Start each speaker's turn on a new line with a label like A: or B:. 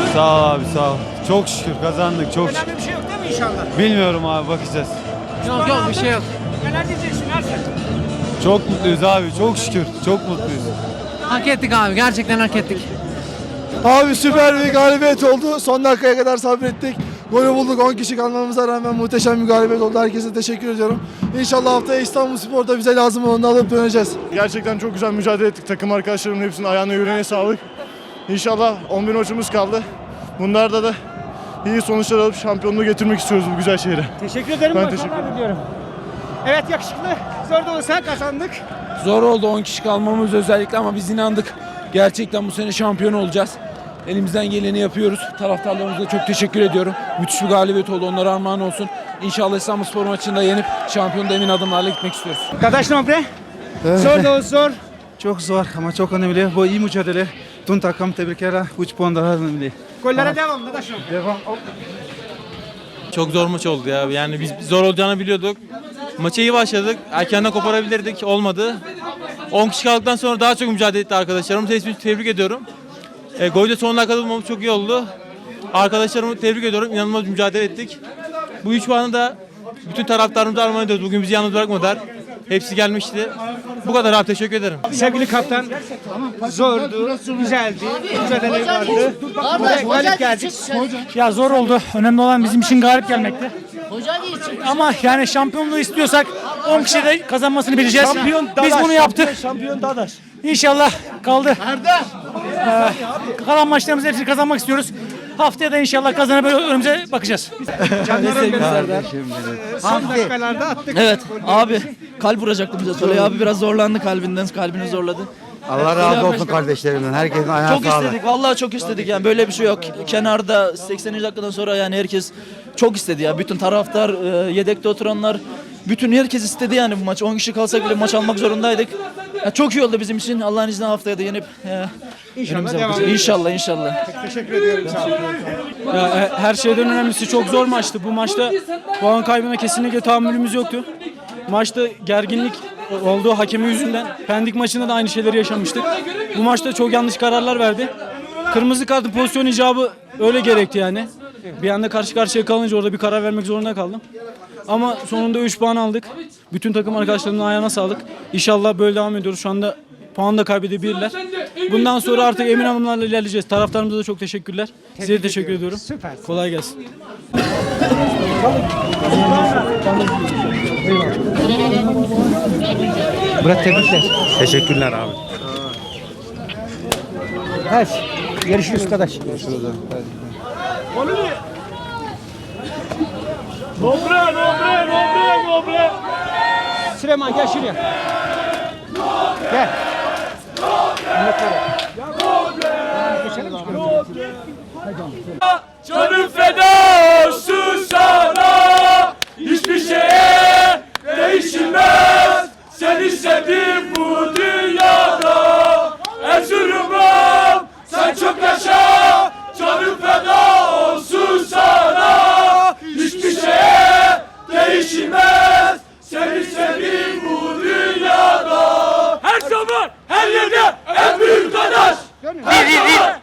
A: musun?
B: Sağ ol abi sağ ol. Çok şükür kazandık çok şükür.
A: Önemli bir şey yok değil mi inşallah?
B: Bilmiyorum abi bakacağız.
C: Yok yok bir şey yok.
A: Neler diyeceksin Ersen?
B: Çok mutluyuz abi çok şükür. Çok mutluyuz.
C: Hak ettik abi gerçekten hak ettik.
D: Abi süper bir galibiyet oldu. Son dakikaya kadar sabrettik. Golü bulduk 10 kişi kalmamıza rağmen muhteşem bir galibiyet oldu. Herkese teşekkür ediyorum. İnşallah haftaya İstanbul Spor'da bize lazım olanı alıp döneceğiz.
E: Gerçekten çok güzel mücadele ettik. Takım arkadaşlarımın hepsinin ayağına yüreğine sağlık. İnşallah 11 maçımız kaldı. Bunlarda da iyi sonuçlar alıp şampiyonluğu getirmek istiyoruz bu güzel şehre.
A: Teşekkür ederim.
E: Ben teşekkür ederim.
A: diliyorum. Evet yakışıklı. Zor da olsa kazandık.
F: Zor oldu 10 kişi kalmamız özellikle ama biz inandık. Gerçekten bu sene şampiyon olacağız. Elimizden geleni yapıyoruz. Taraftarlarımıza çok teşekkür ediyorum. Müthiş bir galibiyet oldu. Onlara armağan olsun. İnşallah İstanbul Spor maçında yenip şampiyonda emin adımlarla gitmek istiyoruz.
A: Arkadaş nombre. Zor da zor.
G: Çok zor ama çok önemli. Bu iyi mücadele. Tüm takım tebrikler. 3 puan daha önemli.
A: Gollere devam arkadaşım.
H: Çok zor maç oldu ya. Yani biz zor olacağını biliyorduk. Maça iyi başladık. Erkenden koparabilirdik. Olmadı. 10 kişi kaldıktan sonra daha çok mücadele etti arkadaşlarım. Hepsini tebrik ediyorum. E, golde son dakikada bulmamız çok iyi oldu. Arkadaşlarımı tebrik ediyorum. İnanılmaz mücadele ettik. Bu 3 puanı da bütün taraftarımıza armağan ediyoruz. Bugün bizi yalnız bırakmadılar. Hepsi gelmişti. Bu kadar abi teşekkür ederim.
A: Sevgili kaptan. Zordu, güzeldi, mücadele vardı. Ve galip geldik.
I: Ya zor oldu. Önemli olan bizim için galip gelmekti. Ama yani şampiyonluğu istiyorsak 10 kişi de kazanmasını bileceğiz. Biz bunu yaptık.
A: Şampiyon Dadaş.
I: İnşallah kaldı. Ee, kalan maçlarımızı hepsini kazanmak istiyoruz. Haftaya da inşallah kazanıp böyle önümüze bakacağız.
A: Son dakikalarda attık.
J: Evet abi kalp vuracaktı bize Tolay abi biraz zorlandı kalbinden kalbini zorladı.
G: Allah razı olsun kardeşlerimden. Herkesin ayağına
J: Çok istedik vallahi çok istedik yani böyle bir şey yok. Kenarda 80. dakikadan sonra yani herkes çok istedi ya. Bütün taraftar, e, yedekte oturanlar bütün herkes istedi yani bu maç. 10 kişi kalsak bile maç almak zorundaydık. Ya çok iyi oldu bizim için. Allah'ın izniyle haftaya da yenip e,
A: İnşallah devam.
J: İnşallah inşallah.
A: Teşekkür ediyorum. Sağ olun.
I: Ya, her şeyden önemlisi çok zor maçtı. Bu maçta puan kaybına kesinlikle tahammülümüz yoktu. Maçta gerginlik olduğu hakemi yüzünden. Pendik maçında da aynı şeyleri yaşamıştık. Bu maçta çok yanlış kararlar verdi. Kırmızı kartın pozisyon icabı öyle gerekti yani. Bir anda karşı karşıya kalınca orada bir karar vermek zorunda kaldım. Ama sonunda 3 puan aldık. Bütün takım arkadaşlarımın ayağına sağlık. İnşallah böyle devam ediyoruz. Şu anda puan da kaybedebilirler. Bundan sonra artık emin adımlarla ilerleyeceğiz. Taraftarımıza da çok teşekkürler. Size de teşekkür ediyorum.
A: Süpersin.
I: Kolay gelsin.
A: Murat tebrikler.
G: Teşekkürler abi.
A: Evet. Görüşürüz arkadaş. Görüşürüz. Nobre, nobre, nobre, nobre. Süleyman gel şuraya. Gel.
H: Canım feda olsun sana. Hiçbir şeye değişilmez. Seni sevdim bu dünyada. Erzurum'um sen çok yaşa. Canım feda olsun sana. Hiçbir şeye değişilmez. Seni sevdim 57 en büyük dadaş. Her zaman